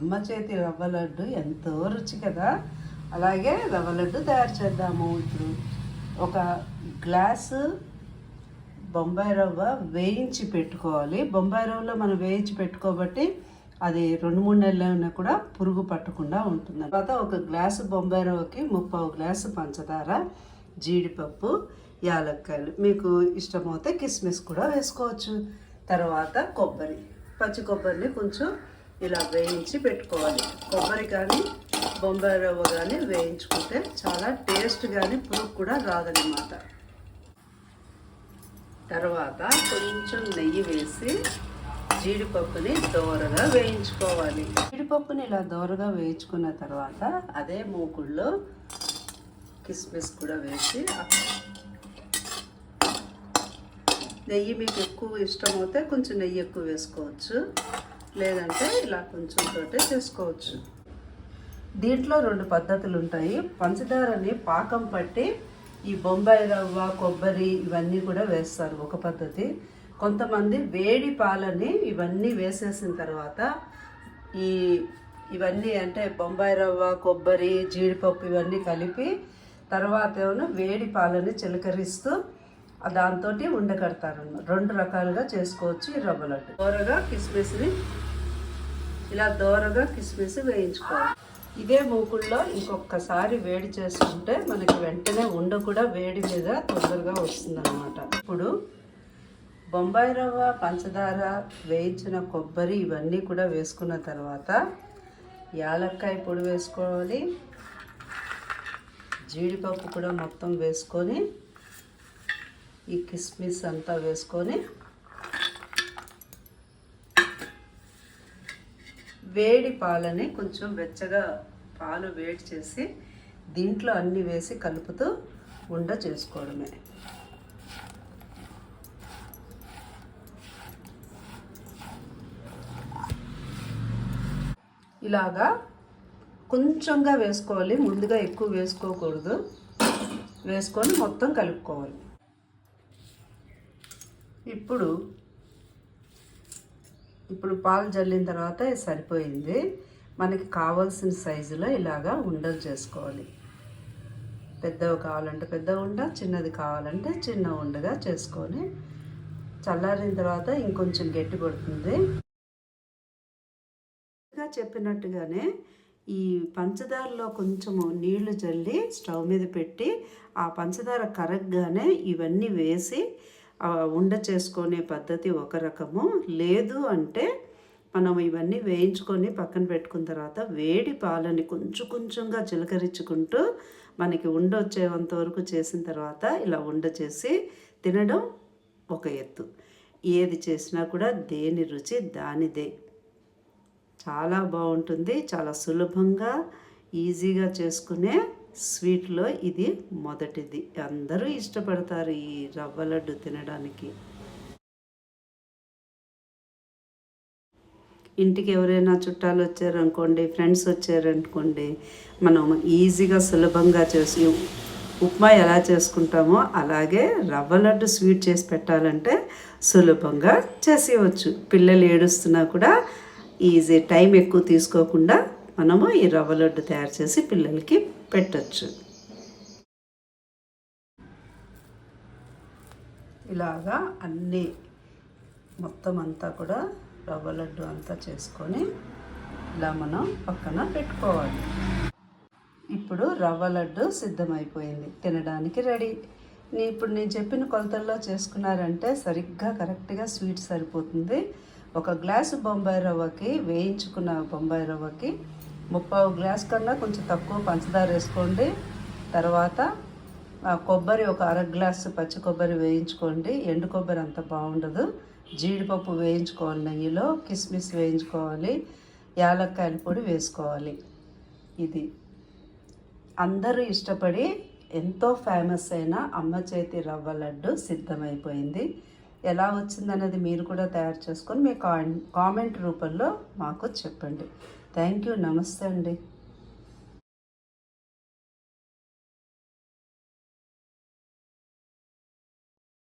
అమ్మ చేతి రవ్వ లడ్డు ఎంతో రుచి కదా. అలాగే రవ్వ లడ్డు తయారు చేద్దాము ఇప్పుడు. ఒక గ్లాసు బొంబాయి రవ్వ వేయించి పెట్టుకోవాలి. బొంబాయి రవ్వలో మనం వేయించి పెట్టుకోబట్టి అది రెండు మూడు నెలలైనా కూడా పురుగు పట్టకుండా ఉంటుంది. తర్వాత ఒక గ్లాసు బొంబాయి రవ్వకి ముప్పావు గ్లాసు పంచదార జీడిపప్పు యాలక్కాయలు మీకు ఇష్టమైతే కిస్మిస్ కూడా వేసుకోవచ్చు. తర్వాత కొబ్బరి. పచ్చి కొబ్బరిని కొంచెం ఇలా వేయించి పెట్టుకోవాలి. కొబ్బరి కానీ బొంబాయి రవ్వ కానీ వేయించుకుంటే చాలా టేస్ట్ కానీ పురుగు కూడా రాదనమాట తర్వాత కొంచెం నెయ్యి వేసి జీడిపప్పుని దోరగా వేయించుకోవాలి. జీడిపప్పుని ఇలా దోరగా వేయించుకున్న తర్వాత అదే మూకుల్లో కిస్మిస్ కూడా వేసి నెయ్యి మీకు ఎక్కువ ఇష్టం అవుతే కొంచెం నెయ్యి ఎక్కువ వేసుకోవచ్చు. లేదంటే ఇలా కొంచెం తోటే చేసుకోవచ్చు. దీంట్లో రెండు పద్ధతులు ఉంటాయి పంచదారని పాకం పట్టి ఈ బొంబాయి రవ్వ కొబ్బరి ఇవన్నీ కూడా వేస్తారు ఒక పద్ధతి. కొంతమంది వేడి పాలని ఇవన్నీ వేసేసిన తర్వాత ఈ ఇవన్నీ అంటే బొంబాయి రవ్వ కొబ్బరి జీడిపప్పు ఇవన్నీ కలిపి తర్వాత ఏమో వేడి పాలని చిలకరిస్తూ దాంతో ఉండకడతారు రెండు రకాలుగా చేసుకోవచ్చు ఈ రవ్వ లడ్డు. దోరగా కిస్మిస్ని ఇలా దోరగా కిస్మిస్ వేయించుకోవాలి. ఇదే మూకుల్లో ఇంకొకసారి వేడి చేసుకుంటే మనకి వెంటనే ఉండ కూడా వేడి మీద తొందరగా వస్తుందన్నమాట. ఇప్పుడు బొంబాయి రవ్వ పంచదార వేయించిన కొబ్బరి ఇవన్నీ కూడా వేసుకున్న తర్వాత యాలక్కాయ పొడి వేసుకోవాలి. జీడిపప్పు కూడా మొత్తం వేసుకొని ఈ కిస్మిస్ అంతా వేసుకొని వేడి పాలని కొంచెం వెచ్చగా పాలు వేడి చేసి దీంట్లో అన్ని వేసి కలుపుతూ ఉండ చేసుకోవడమే. ఇలాగా కొంచెంగా వేసుకోవాలి ముందుగా ఎక్కువ వేసుకోకూడదు. వేసుకొని మొత్తం కలుపుకోవాలి. ఇప్పుడు ఇప్పుడు పాలు జల్లిన తర్వాత సరిపోయింది. మనకి కావాల్సిన సైజులో ఇలాగా ఉండలు చేసుకోవాలి. పెద్దవి కావాలంటే పెద్ద ఉండ చిన్నది కావాలంటే చిన్న ఉండగా చేసుకొని చల్లారిన తర్వాత ఇంకొంచెం గట్టి పడుతుంది చెప్పినట్టుగానే ఈ పంచదారలో కొంచెము నీళ్ళు చల్లి స్టవ్ మీద పెట్టి ఆ పంచదార కరగ్గానే ఇవన్నీ వేసి ఉండ చేసుకునే పద్ధతి ఒక రకము. లేదు అంటే మనం ఇవన్నీ వేయించుకొని పక్కన పెట్టుకున్న తర్వాత వేడి పాలని కొంచెం కొంచెంగా చిలకరించుకుంటూ మనకి ఉండ వచ్చేంత వరకు చేసిన తర్వాత ఇలా ఉండ చేసి తినడం ఒక ఎత్తు. ఏది చేసినా కూడా దేని రుచి దానిదే. చాలా బాగుంటుంది. చాలా సులభంగా ఈజీగా చేసుకునే స్వీట్లో ఇది మొదటిది. అందరూ ఇష్టపడతారు ఈ రవ్వ లడ్డు తినడానికి. ఇంటికి ఎవరైనా చుట్టాలు వచ్చారనుకోండి ఫ్రెండ్స్ వచ్చారనుకోండి మనం ఈజీగా సులభంగా చేసి ఉప్మా ఎలా చేసుకుంటామో అలాగే రవ్వ లడ్డు స్వీట్ చేసి పెట్టాలంటే సులభంగా చేసేయవచ్చు. పిల్లలు ఏడుస్తున్నా కూడా ఈజీ టైం ఎక్కువ తీసుకోకుండా మనము ఈ రవ్వ లడ్డు తయారు చేసి పిల్లలకి పెట్టచ్చు. ఇలాగా అన్నీ మొత్తం అంతా కూడా రవ్వ లడ్డు అంతా చేసుకొని ఇలా మనం పక్కన పెట్టుకోవాలి. ఇప్పుడు రవ్వ లడ్డు సిద్ధమైపోయింది. తినడానికి రెడీ. నీ ఇప్పుడు నేను చెప్పిన కొలతల్లో చేసుకున్నారంటే సరిగ్గా కరెక్ట్గా స్వీట్ సరిపోతుంది. ఒక గ్లాసు బొంబాయి రవ్వకి వేయించుకున్న బొంబాయి రవ్వకి ముప్పావు గ్లాస్ కన్నా కొంచెం తక్కువ పంచదార వేసుకోండి. తర్వాత కొబ్బరి ఒక అర గ్లాసు పచ్చి కొబ్బరి వేయించుకోండి. ఎండు కొబ్బరి అంత బాగుండదు. జీడిపప్పు వేయించుకోవాలి నెయ్యిలో కిస్మిస్ వేయించుకోవాలి యాలక్కాయల పొడి వేసుకోవాలి. ఇది అందరూ ఇష్టపడి ఎంతో ఫేమస్ అయిన అమ్మ చేతి రవ్వ లడ్డు సిద్ధమైపోయింది. ఎలా వచ్చిందన్నది మీరు కూడా తయారు చేసుకొని మీ కామెంట్ రూపంలో మాకు చెప్పండి. Thank you. నమస్తే అండి.